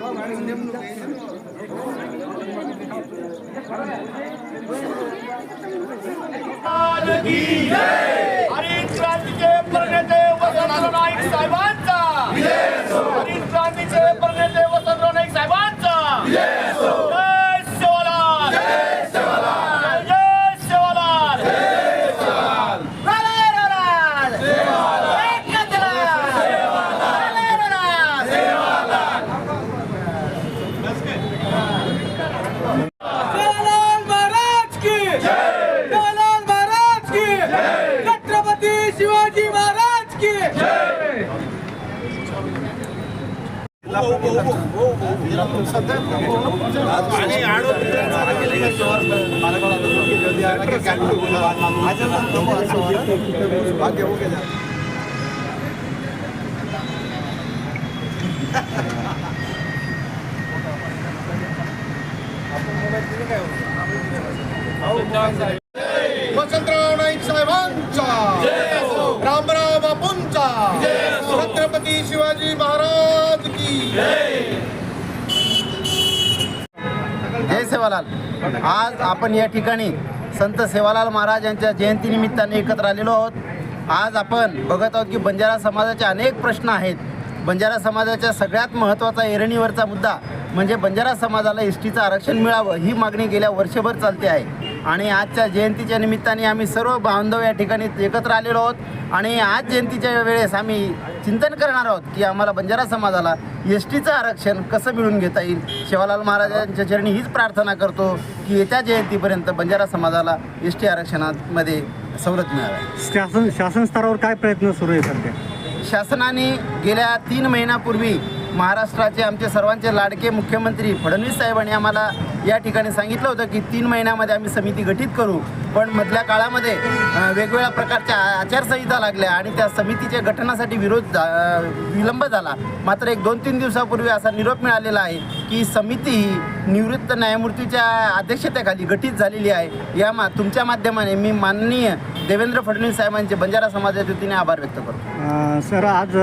हरित वसंतराव नाईक साहेबांचा. जय सेवालाल. आज आपण या ठिकाणी संत सेवालाल महाराज यांच्या जयंतीनिमित्ताने एकत्र आलेलो आहोत. आज आपण बघत आहोत की बंजारा समाजाचे अनेक प्रश्न आहेत. बंजारा समाजाच्या सगळ्यात महत्त्वाचा एरणीवरचा मुद्दा म्हणजे बंजारा समाजाला एस टीचं आरक्षण मिळावं ही मागणी गेल्या वर्षभर चालते आहे. आणि आजच्या जयंतीच्या निमित्ताने आम्ही सर्व बांधव या ठिकाणी एकत्र आलेलो आहोत. आणि आज जयंतीच्या वेळेस आम्ही चिंतन करणार आहोत की आम्हाला बंजारा समाजाला एस टीचं आरक्षण कसं मिळून घेता येईल. शिवालाल महाराजांच्या चरणी हीच प्रार्थना करतो की येत्या जयंतीपर्यंत बंजारा समाजाला एस टी आरक्षणामध्ये सवलत मिळावी. शासन शासन स्तरावर काय प्रयत्न सुरू आहे सध्या? शासनाने गेल्या तीन महिन्यापूर्वी महाराष्ट्राचे आमचे सर्वांचे लाडके मुख्यमंत्री फडणवीस साहेबांनी आम्हाला या ठिकाणी सांगितलं होतं की तीन महिन्यामध्ये आम्ही समिती गठीत करू. पण मधल्या काळामध्ये वेगवेगळ्या प्रकारच्या आचारसंहिता लागल्या आणि त्या समितीच्या गठनासाठी विरोध विलंब झाला. मात्र एक दोन तीन दिवसापूर्वी असा निरोप मिळालेला आहे की समिती ही निवृत्त न्यायमूर्तीच्या अध्यक्षतेखाली गठीत झालेली आहे. या मा तुमच्या माध्यमाने मी माननीय देवेंद्र फडणवीस साहेबांचे बंजारा समाजाच्या वतीने आभार व्यक्त करतो. सर आज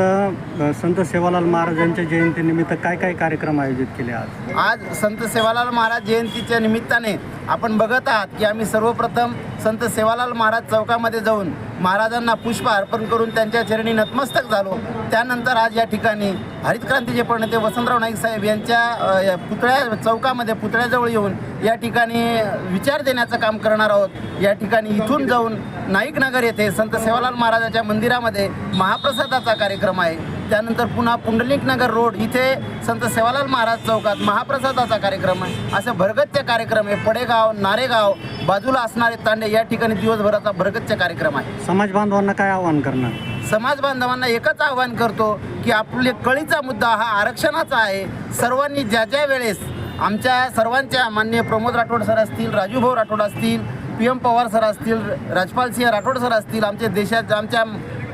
संत सेवालाल महाराजांच्या जयंतीनिमित्त काय काय कार्यक्रम आयोजित केले आज? आज संत सेवालाल महाराज जयंतीच्या निमित्ताने आपण बघत आहात की आम्ही सर्वप्रथम संत सेवालाल महाराज चौकामध्ये जाऊन महाराजांना पुष्प अर्पण करून त्यांच्या चरणी नतमस्तक झालो. त्यानंतर आज या ठिकाणी हरित क्रांतीचे प्रणेते वसंतराव नाईक साहेब यांच्या या पुतळ्या चौकामध्ये पुतळ्याजवळ येऊन या ठिकाणी विचार देण्याचं काम करणार आहोत. या ठिकाणी इथून जाऊन नाईक नगर येथे संत सेवालाल महाराजाच्या मंदिरामध्ये महाप्रसादाचा कार्यक्रम आहे. त्यानंतर पुन्हा पुंडलिक नगर रोड इथे संत सेवालाल महाराज चौकात महाप्रसादाचा कार्यक्रम आहे. असं भरगत्य कार्यक्रम आहे. पडेगाव नारेगाव बाजूला असणारे तांडे या ठिकाणी दिवसभराचा भरगच्च कार्यक्रम आहे. समाज बांधवांना काय आवाहन करणार? समाज बांधवांना एकच आवाहन करतो की आपले कळीचा मुद्दा हा आरक्षणाचा आहे. सर्वांनी ज्या ज्या वेळेस आमच्या सर्वांच्या माननीय प्रमोद राठोड सर असतील राजूभाऊ राठोड असतील पी एम पवार सर असतील राजपाल सिंह राठोड सर असतील आमच्या देशात आमच्या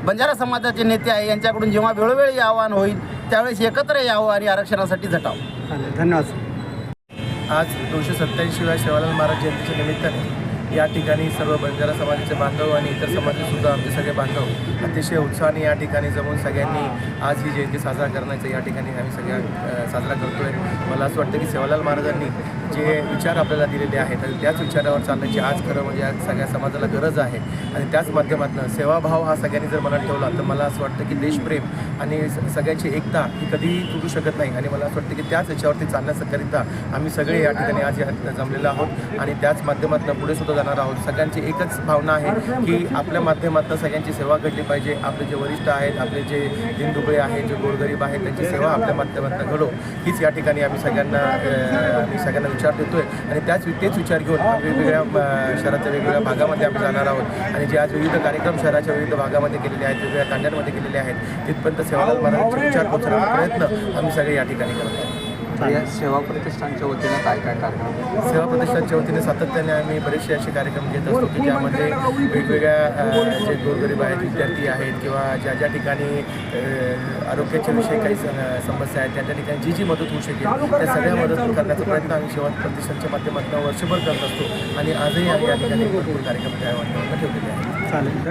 बंजारा समाजाचे नेते आहे यांच्याकडून जेव्हा वेळोवेळी आवाहन होईल त्यावेळेस एकत्र यावं आणि आरक्षणासाठी झटावं. धन्यवाद सर. आज दोनशे सत्त्याऐंशीव्या शिवालाल महाराज जयंतीच्या निमित्ताने या ठिकाणी सर्व बंजारा समाजाचे बांधव आणि इतर समाजाचेसुद्धा आमचे सगळे बांधव अतिशय उत्साहाने या ठिकाणी जमून सगळ्यांनी आज ही जयंती साजरा करण्याचं या ठिकाणी आम्ही सगळ्या साजरा करतो आहे मला असं वाटतं की सेवालाल महाराजांनी जे विचार आपल्याला दिलेले आहेत आणि त्याच विचारावर चालण्याची आज खरं म्हणजे आज सगळ्या समाजाला गरज आहे. आणि त्याच माध्यमातून सेवाभाव हा सगळ्यांनी जर मनात ठेवला तर मला असं वाटतं की देशप्रेम आणि स- सगळ्यांची एकता ही कधीही तुटू शकत नाही. आणि मला असं वाटतं की त्याच याच्यावरती चालण्याकरिता आम्ही सगळे या ठिकाणी आज या जमलेलो आहोत. आणि त्याच माध्यमातून पुढे सुद्धा जाणार आहोत. सगळ्यांची एकच भावना आहे की आपल्या माध्यमातून सगळ्यांची सेवा घडली पाहिजे. आपले जे वरिष्ठ आहेत आपले जे दिनदुबळे आहेत जे गोरगरीब आहेत त्यांची सेवा आपल्या माध्यमातून घडो. हीच या ठिकाणी आम्ही सगळ्यांना आम्ही सगळ्यांना विचार देतोय. आणि त्याच तेच विचार घेऊन वेगवेगळ्या शहराच्या वेगवेगळ्या भागामध्ये आम्ही जाणार आहोत. आणि जे आज विविध कार्यक्रम शहराच्या विविध भागामध्ये केलेले आहेत वेगवेगळ्या तांड्यांमध्ये केलेले आहेत तिथपर्यंत सेवालाल महाराजांचे विचार पोहोचण्याचा प्रयत्न आम्ही सगळे या ठिकाणी करत आहोत. या सेवा प्रतिष्ठानच्या वतीनं काय काय कार्यक्रम सेवा प्रतिष्ठानच्या वतीने सातत्याने आम्ही बरेचसे असे कार्यक्रम घेत असतो की ज्यामध्ये वेगवेगळ्या जे गोरगरीब आहेत विद्यार्थी आहेत किंवा ज्या ज्या ठिकाणी आरोग्याच्या विषयी काही स- समस्या आहेत त्या त्या ठिकाणी जी जी मदत होऊ शकेल त्या सगळ्या मदत करण्याचा प्रयत्न आम्ही सेवा प्रतिष्ठानच्या माध्यमातून वर्षभर करत असतो. आणि आजही आम्ही या ठिकाणी भरपूर कार्यक्रम त्या ठेवलेले आहेत. चालेल.